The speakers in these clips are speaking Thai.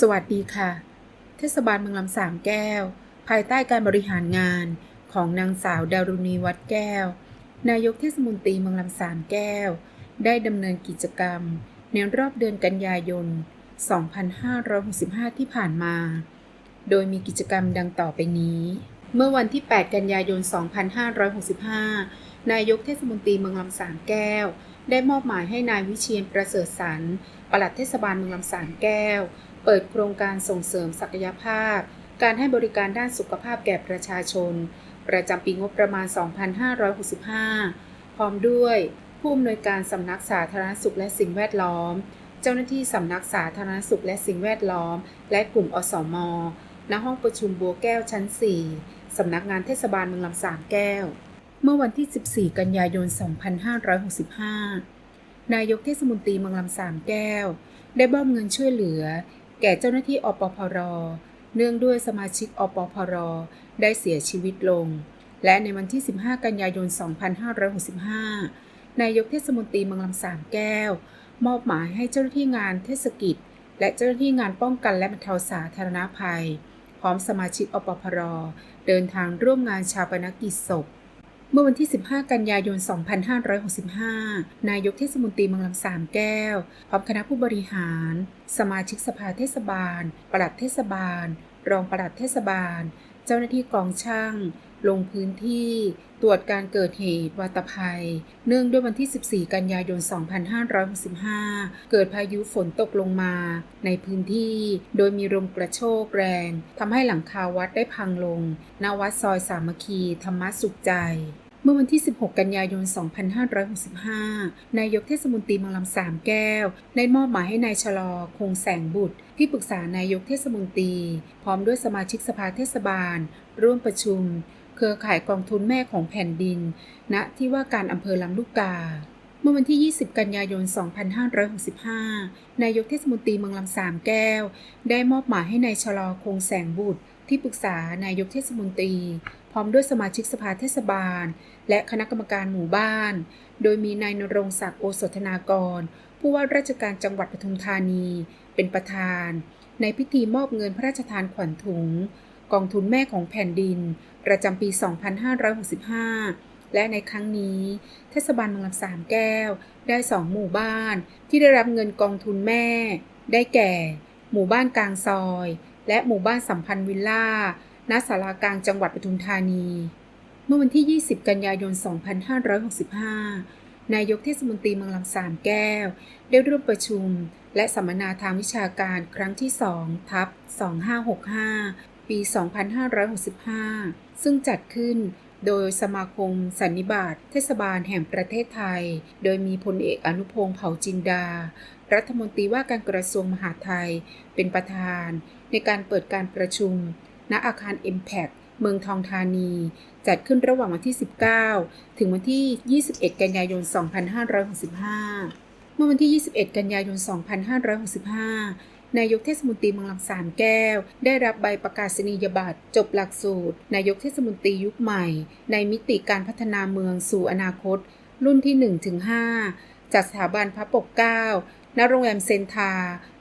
สวัสดีค่ะ เทศบาลเมืองลำสามแก้ว ภายใต้การบริหารงานของนางสาวดารุณีวัดแก้ว นายกเทศมนตรีเมืองลำสามแก้ว ได้ดำเนินกิจกรรม ในรอบเดือนกันยายน 2565 ที่ผ่านมา โดยมีกิจกรรมดังต่อไปนี้ เมื่อวันที่ 8 กันยายน 2565 นายกเทศมนตรีเมืองลำสามแก้ว ได้มอบหมายให้นายวิเชียนประเสริฐสรรปลัดเทศบาลเมืองลำสามแก้ว เปิดโครงการส่งเสริมศักยภาพ การให้บริการด้านสุขภาพแก่ประชาชน ประจำปีงบประมาณ 2565 พร้อมด้วยผู้อำนวยการสำนักสาธารณสุขและสิ่งแวดล้อม เจ้าหน้าที่สำนักสาธารณสุขและสิ่งแวดล้อม และกลุ่มอสมณห้องประชุมบัวแก้วชั้น 4 สำนักงานเทศบาลเมืองลำสามแก้ว เมื่อวันที่ 14 กันยายน 2565 นายกเทศมนตรีเมืองลำสามแก้ว ได้มอบเงินช่วยเหลือ ก่เจ้าหน้าที่อปพร เนื่องด้วยสมาชิกอปพร ได้เสียชีวิตลง และในวันที่ 15 กันยายน 2565 นายกเทศมนตรีเมืองลำสามแก้ว มอบหมายให้เจ้าหน้าที่งานเทศกิจ และเจ้าหน้าที่งานป้องกันและบรรเทาสาธารณภัย พร้อมสมาชิกอปพร เดินทางร่วมงานชาปนกิจศพ เมื่อวันที่ 15 กันยายน 2565 นายกเทศมนตรีเมืองลำสามแก้ว พร้อมคณะผู้บริหาร สมาชิกสภาเทศบาล ปลัดเทศบาล รองปลัดเทศบาล เจ้าหน้าที่กองช่าง ลงพื้นที่ตรวจการเกิดเหตุวัตภัย เนื่องด้วยวันที่ 14 กันยายน 2565 เกิดพายุฝนตกลงมาในพื้นที่ โดยมีลมกระโชกแรงทำให้หลังคาวัดได้พังลงณวัดซอยสามัคคีธรรมสุขใจ เมื่อวันที่ 16 กันยายน 2565 นายกเทศมนตรีเมืองลำสามแก้ว ได้มอบหมายให้นายชะลอคงแสงบุตร ที่ปรึกษานายกเทศมนตรี พร้อมด้วยสมาชิกสภาเทศบาล ร่วมประชุม เครือข่ายกองทุนแม่ของแผ่นดิน ณ ที่ว่าการอำเภอลำลูกกาเมื่อวันที่ 20 กันยายน 2565 นายกเทศมนตรีเมืองลำสามแก้ว ได้มอบหมายให้นายชะลอคงแสงบุตร ที่ปรึกษานายกเทศมนตรี พร้อมด้วยสมาชิกสภาเทศบาล และคณะกรรมการหมู่บ้าน โดยมีนายนรงศักดิ์โอสถนากร ผู้ว่าราชการจังหวัดปทุมธานี เป็นประธาน ในพิธีมอบเงินพระราชทานขวัญถุง กองทุนแม่ของแผ่นดิน ประจำปี 2565และในครั้งนี้ เทศบาลเมืองลำสามแก้ว ได้สองหมู่บ้านที่ได้รับเงินกองทุนแม่ ได้แก่ หมู่บ้านกลางซอย และหมู่บ้านสัมพันธ์วิลล่าณศาลากลางจังหวัดปทุมธานี เมื่อวันที่ 20 กันยายน 2565 นายกเทศมนตรีเมืองลำสามแก้ว ได้ร่วมประชุม และสัมมนาทางวิชาการครั้งที่ 2 ทับ 2565 ปี 2565 ซึ่งจัดขึ้นโดยสมาคมสันนิบาตเทศบาลแห่งประเทศไทย โดยมีพลเอกอนุพงษ์เผ่าจินดา รัฐมนตรีว่าการกระทรวงมหาดไทย เป็นประธาน ในการเปิดการประชุม ณอาคาร Impact เมืองทองธานี จัดขึ้นระหว่างวันที่ 19 ถึงวันที่ 21 กันยายน 2565 เมื่อวันที่ 21 กันยายน 2565 นายกเทศมนตรีเมืองลำสามแก้ว ได้รับใบประกาศนียบัตร จบหลักสูตร นายกเทศมนตรียุคใหม่ ในมิติการพัฒนาเมืองสู่อนาคต รุ่นที่1-5จากสถาบันพระปกเกล้าณโรงแรมเซนทา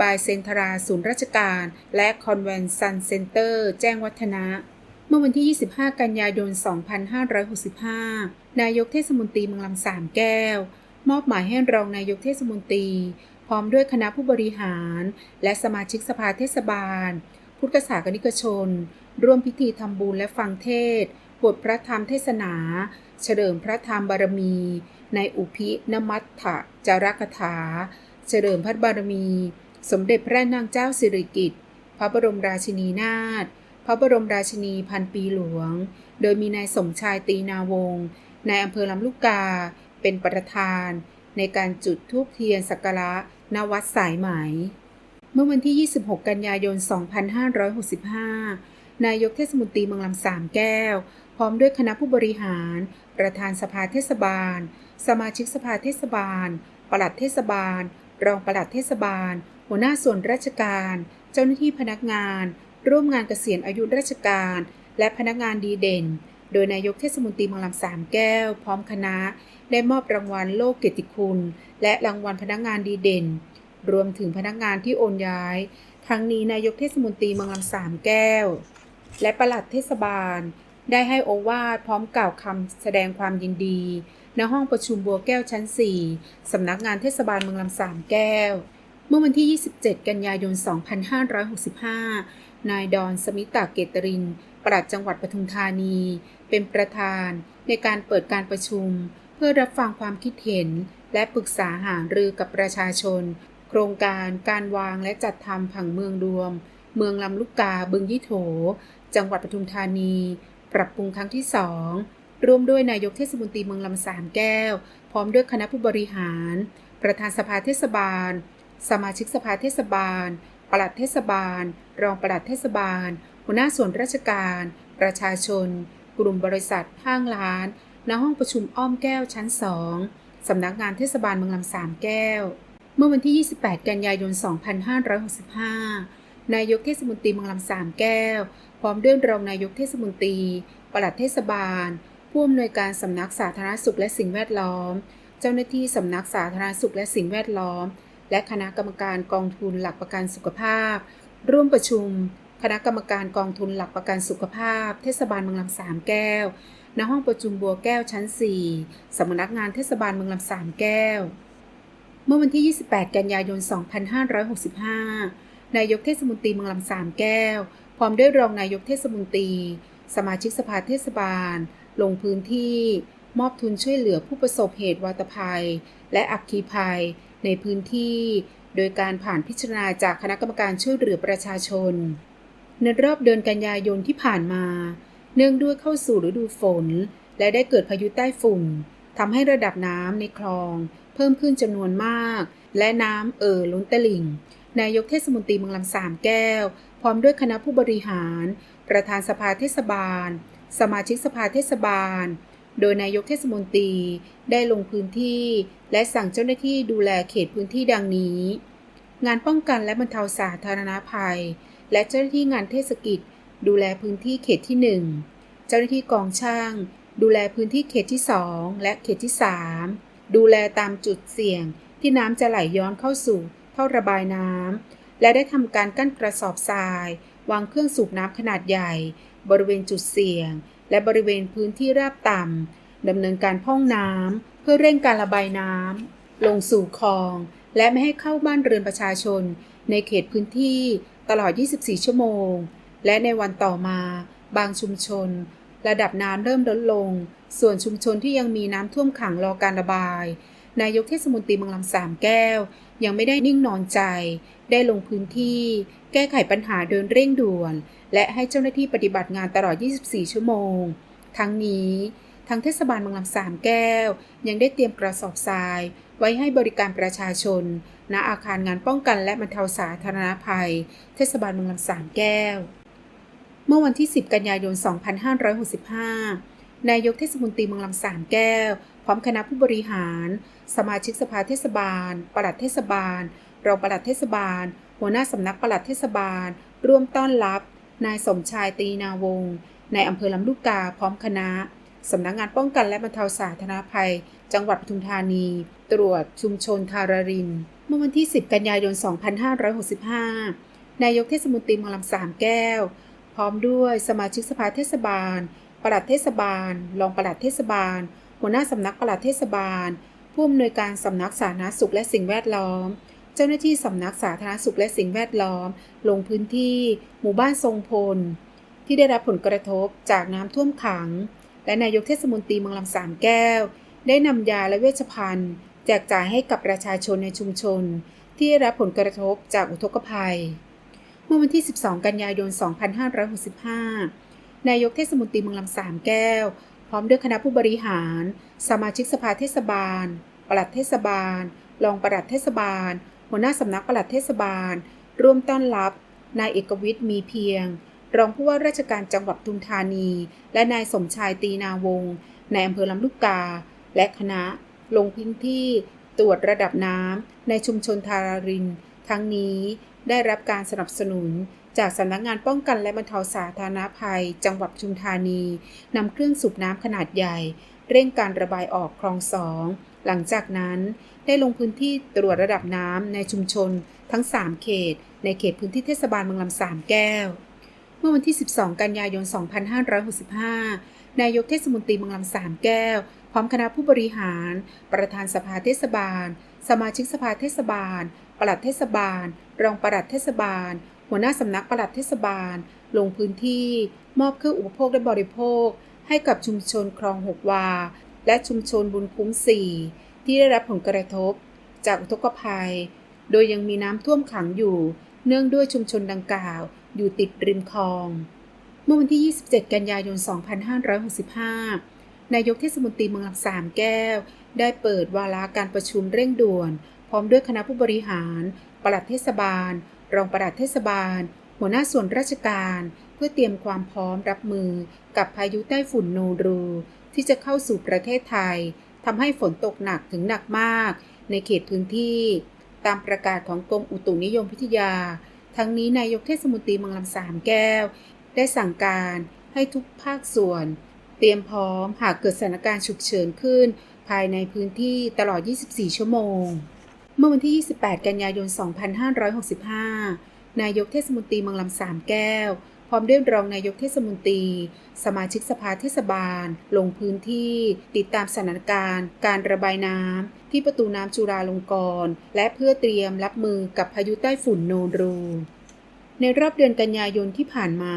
บายเซนทรา ศูนย์ราชการ และคอนเวนซันเซ็นเตอร์ แจ้งวัฒนะ เมื่อวันที่ 25 กันยายน 2565 นายกเทศมนตรีเมืองลำสามแก้ว มอบหมายให้รองนายกเทศมนตรี พร้อมด้วยคณะผู้บริหาร และสมาชิกสภาเทศบาล พุทธศาสนิกชน ร่วมพิธีทำบุญและฟังเทศบทพระธรรมเทศนา เฉลิมพระธรรมบารมี ในอุพินมัตถจารกถา เฉลิมพระบารมี สมเด็จพระนางเจ้าสิริกิติ์พระบรมราชินีนาถพระบรมราชินีพันปีหลวง โดยมีนายสมชายตีนาวงศ์นายอำเภอลำลูกกา เป็นประธาน ในการจุดธูปเทียนสักการะณวัดสายไหม เมื่อวันที่ 26 กันยายน 2565 นายกเทศมนตรีเมืองลำสามแก้ว พร้อมด้วยคณะผู้บริหาร ประธานสภาเทศบาล สมาชิกสภาเทศบาล ปลัดเทศบาล รองปลัดเทศบาล หัวหน้าส่วนราชการ เจ้าหน้าที่พนักงาน ร่วมงานเกษียณอายุราชการ และพนักงานดีเด่น โดยนายกเทศมนตรีเมืองลำสามแก้ว พร้อมคณะ ได้มอบรางวัลโลกเกียรติคุณ และรางวัลพนักงานดีเด่น รวมถึงพนักงานที่โอนย้าย ทั้งนี้นายกเทศมนตรีเมืองลำสามแก้ว และประหลัดเทศบาล ได้ให้โอวาทพร้อมกล่าวคำแสดงความยินดี ณห้องประชุมบัวแก้วชั้น 4 สำนักงานเทศบาลเมืองลำสามแก้ว เมื่อวันที่ 27 กันยายน 2565 นายดอนสมิตาเกตรินปลัดจังหวัดปทุมธานี เป็นประธานในการเปิดการประชุม เพื่อรับฟังความคิดเห็น และปรึกษาหารือกับประชาชน โครงการการวางและจัดทำผังเมืองรวม เมืองลำลูกกาบึงยี่โถ จังหวัดปทุมธานี ปรับปรุงครั้งที่สองร่วมด้วยนายกเทศมนตรีเมืองลำสามแก้ว พร้อมด้วยคณะผู้บริหาร ประธานสภาเทศบาล สมาชิกสภาเทศบาล ปลัดเทศบาล รองปลัดเทศบาล หัวหน้าส่วนราชการ ประชาชน กลุ่มบริษัทห้างร้าน ณ ห้องประชุมอ้อมแก้วชั้น2สำนักงานเทศบาลเมืองลำสามแก้ว เมื่อวันที่ 28 กันยายน 2565 นายกเทศมนตรีเมืองลำสามแก้ว พร้อมด้วยรองนายกเทศมนตรี ปลัดเทศบาล ผู้อำนวยการสำนักสาธารณสุขและสิ่งแวดล้อม เจ้าหน้าที่สำนักสาธารณสุขและสิ่งแวดล้อม และคณะกรรมการกองทุนหลักประกันสุขภาพ ร่วมประชุม คณะกรรมการกองทุนหลักประกันสุขภาพ เทศบาลเมืองลำสามแก้ว ณ ห้องประชุมบัวแก้วชั้น 4 สำนักงานเทศบาลเมืองลำสามแก้ว เมื่อวันที่ 28 กันยายน 2565 นายกเทศมนตรีเมืองลำสามแก้ว พร้อมด้วยรองนายกเทศมนตรี สมาชิกสภาเทศบาล ลงพื้นที่ มอบทุนช่วยเหลือผู้ประสบเหตุวาตภัย และอัคคีภัย ในพื้นที่ โดยการผ่านพิจารณาจากคณะกรรมการช่วยเหลือประชาชน ในรอบเดือนกันยายนที่ผ่านมา เนื่องด้วยเข้าสู่ฤดูฝน และได้เกิดพายุใต้ฝุ่นทำให้ระดับน้ำในคลอง เพิ่มขึ้นจำนวนมาก และน้ำเอ่อล้นตลิ่ง นายกเทศมนตรีเมืองลำสามแก้ว พร้อมด้วยคณะผู้บริหาร ประธานสภาเทศบาล สมาชิกสภาเทศบาล โดยนายกเทศมนตรีได้ลงพื้นที่ และสั่งเจ้าหน้าที่ดูแลเขตพื้นที่ดังนี้ งานป้องกันและบรรเทาสาธารณภัย และเจ้าหน้าที่งานเทศกิจ ดูแลพื้นที่เขตที่ 1 เจ้าหน้าที่กองช่าง ดูแลพื้นที่เขตที่ 2 และเขตที่ 3 ดูแลตามจุดเสี่ยง ที่น้ำจะไหลย้อนเข้าสู่ท่อระบายน้ำและได้ทำการกั้นกระสอบทราย วางเครื่องสูบน้ำขนาดใหญ่ บริเวณจุดเสี่ยง และบริเวณพื้นที่ราบต่ำดำเนินการพ่องน้ำเพื่อเร่งการระบายน้ำลงสู่คลอง และไม่ให้เข้าบ้านเรือนประชาชน ในเขตพื้นที่ ตลอด 24 ชั่วโมง และในวันต่อมา บางชุมชน ระดับน้ำเริ่มลดลง ส่วนชุมชนที่ยังมีน้ำท่วมขังรอการระบาย นายกเทศมนตรีเมืองลำสามแก้ว ยังไม่ได้นิ่งนอนใจ ได้ลงพื้นที่ แก้ไขปัญหาโดยเร่งด่วน และให้เจ้าหน้าที่ปฏิบัติงานตลอด 24 ชั่วโมง ทั้งนี้ทางเทศบาลเมืองลำสามแก้ว ยังได้เตรียมกระสอบทราย ไว้ให้บริการประชาชน ณ อาคารงานป้องกันและบรรเทาสาธารณภัย เทศบาลเมืองลำสามแก้ว เมื่อวันที่ 10 กันยายน 2565 นายกเทศมนตรีเมืองลำสามแก้ว พร้อมคณะผู้บริหาร สมาชิกสภาเทศบาล ปลัดเทศบาล รองปลัดเทศบาล หัวหน้าสำนักปลัดเทศบาล ร่วมต้อนรับ นายสมชายตีนาวงศ์ในอำเภอลำลูกกาพร้อมคณะ สำนักงานป้องกันและบรรเทาสาธารณภัย จังหวัดปทุมธานี ตรวจชุมชนทาราริน เมื่อวันที่ 10 กันยายน 2565 นายกเทศมนตรีเมืองลำสามแก้ว พร้อมด้วยสมาชิกสภาเทศบาล ปลัดเทศบาล รองปลัดเทศบาล หัวหน้าสำนักปลัดเทศบาล ผู้อำนวยการสำนักสาธารณสุขและสิ่งแวดล้อมเจ้าหน้าที่สำนักสาธารณสุขและสิ่งแวดล้อม ลงพื้นที่ หมู่บ้านทรงพล ที่ได้รับผลกระทบจากน้ำท่วมขัง และนายกเทศมนตรีเมืองลำสามแก้ว ได้นำยาและเวชภัณฑ์ แจกจ่ายให้กับประชาชนในชุมชน ที่รับผลกระทบจากอุทกภัย เมื่อวันที่ 12 กันยายน 2565 นายกเทศมนตรีเมืองลำสามแก้ว พร้อมด้วยคณะผู้บริหาร สมาชิกสภาเทศบาล ปลัดเทศบาล รองปลัดเทศบาล หัวหน้าสำนักปลัดเทศบาล ร่วมต้อนรับ นายเอกวิทย์มีเพียง รองผู้ว่าราชการจังหวัดทุมธานี และนายสมชายตีนาวงศ์ในอำเภอลำลูกกา และคณะ ลงพื้นที่ตรวจระดับน้ำในชุมชนทาราริน ทั้งนี้ได้รับการสนับสนุนจากสำนักงานป้องกันและบรรเทาสาธารณภัย จังหวัดปทุมธานีนำเครื่องสูบน้ำขนาดใหญ่ เร่งการระบายออกคลองสอง หลังจากนั้นได้ลงพื้นที่ตรวจระดับน้ำในชุมชนทั้ง 3 เขต ในเขตพื้นที่เทศบาลเมืองลำสามแก้ว มื่อวันที่ 12 กันยายน 2565 นายกเทศมนตรีเมืองลำสามแก้ว พร้อมคณะผู้บริหาร ประธานสภาเทศบาล สมาชิกสภาเทศบาล ปลัดเทศบาล รองปลัดเทศบาล หัวหน้าสำนักปลัดเทศบาล ลงพื้นที่ มอบเครื่องอุปโภคและบริโภค ให้กับชุมชนคลองหกวา และชุมชนบุญคุ้มสี่ที่ได้รับผลกระทบ จากอุทกภัย โดยยังมีน้ำท่วมขังอยู่ เนื่องด้วยชุมชนดังกล่าว อยู่ติดริมคลอง เมื่อวันที่ 27 กันยายน 2565 นายกเทศมนตรีเมืองลำสามแก้ว ได้เปิดวาระการประชุมเร่งด่วน พร้อมด้วยคณะผู้บริหาร ปลัดเทศบาล รองปลัดเทศบาล หัวหน้าส่วนราชการ เพื่อเตรียมความพร้อมรับมือกับพายุใต้ฝุ่นโนรู ที่จะเข้าสู่ประเทศไทยทำให้ฝนตกหนักถึงหนักมาก ในเขตพื้นที่ ตามประกาศของกรมอุตุนิยมวิทยา ทั้งนี้นายกเทศมนตรีเมืองลำสามแก้ว ได้สั่งการให้ทุกภาคส่วน เตรียมพร้อมหากเกิดสถานการณ์ฉุกเฉินขึ้น ภายในพื้นที่ตลอด 24 ชั่วโมง เมื่อวันที่ 28 กันยายน 2565 นายกเทศมนตรีเมืองลำสามแก้ว ร้อมด้วยรองนายกเทศมนตรี สมาชิกสภาเทศบาล ลงพื้นที่ติดตามสถานการณ์ การระบายน้ำที่ประตูน้ำจุฬาลงกรณ์และเพื่อเตรียมรับมือกับพายุใต้ฝุ่นโนรูในรอบเดือนกันยายนที่ผ่านมา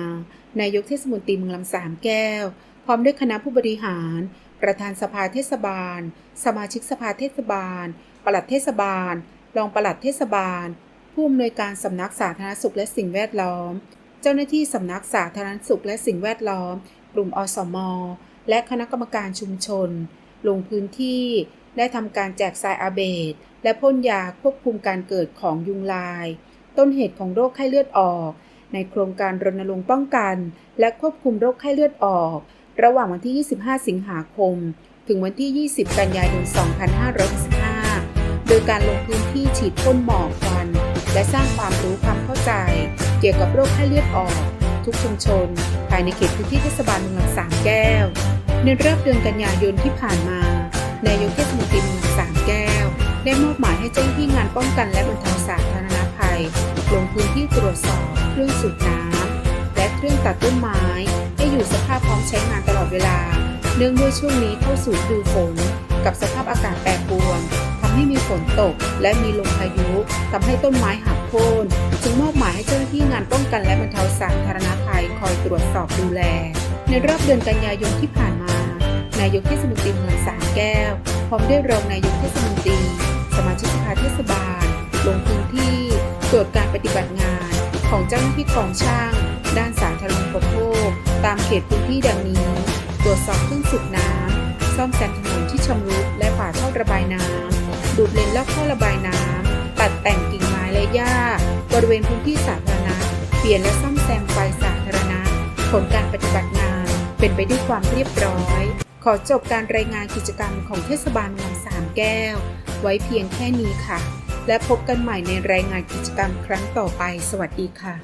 นายกเทศมนตรีเมืองลำสามแก้ว พร้อมด้วยคณะผู้บริหาร ประธานสภาเทศบาล สมาชิกสภาเทศบาล ปลัดเทศบาล รองปลัดเทศบาล ผู้อำนวยการสำนักสาธารณสุขและสิ่งแวดล้อม เจ้าหน้าที่สำนักสาธารณสุขและสิ่งแวดล้อม กลุ่มอสม และคณะกรรมการชุมชน ลงพื้นที่ ได้ทำการแจกทรายอาเบดและพ่นยาควบคุมการเกิดของยุงลาย ต้นเหตุของโรคไข้เลือดออก ในโครงการรณรงค์ป้องกัน และควบคุมโรคไข้เลือดออก ระหว่างวันที่ 25 สิงหาคม ถึงวันที่ 20 กันยายน 2565โดยการลงพื้นที่ฉีดพ่นหมอกควัน และสร้างความรู้ความเข้าใจ เกี่ยวกับโรคไข้เลือดออก ทุกชุมชน ภายในเขตพื้นที่เทศบาลเมืองลำสามแก้ว ในรอบเดือนกันยายนที่ผ่านมานายกเทศมนตรีเมืองลำสามแก้ว ได้มอบหมายให้เจ้าหน้าที่งานป้องกันและบรรเทาสาธารณภัย ลงพื้นที่ตรวจสอบเครื่องสูบน้ำและเครื่องตัดต้นไม้ ให้อยู่สภาพพร้อมใช้งานตลอดเวลา เนื่องด้วยช่วงนี้เข้าสู่ฤดูฝน กับสภาพอากาศแปรปรวน ทำให้มีฝนตก และมีลมพายุทำให้ต้นไม้หักโค่นจึงมอบหมายให้เจ้าหน้าที่งานป้องกันและบรรเทาสาธารณภัยคอยตรวจสอบดูแล ในรอบเดือนกันยายนที่ผ่านมา นายกเทศมนตรีเมืองสามแก้ว พร้อมด้วยรองนายกเทศมนตรี สมาชิกสภาเทศบาล ลงพื้นที่ตรวจการปฏิบัติงาน ของเจ้าหน้าที่กองช่าง ด้านสาธารณูปโภค ตามเขตพื้นที่ดังนี้ ตรวจสอบเครื่องสูบน้ำซ่อมแซมถนนที่ชำรุดและฝาท่อระบายน้ำ ดูดเลนแลอกท่อระบายน้ำตัดแต่งกิ่งไม้และหญ้า บริเวณพื้นที่สาธารณะ เปลี่ยนและซ่อมแซมไฟสาธารณะ ผลการปฏิบัติงาน เป็นไปด้วยความเรียบร้อย ขอจบการรายงานกิจกรรมของเทศบาลเมืองสามแก้ว ไว้เพียงแค่นี้ค่ะ และพบกันใหม่ในรายงานกิจกรรมครั้งต่อไป สวัสดีค่ะ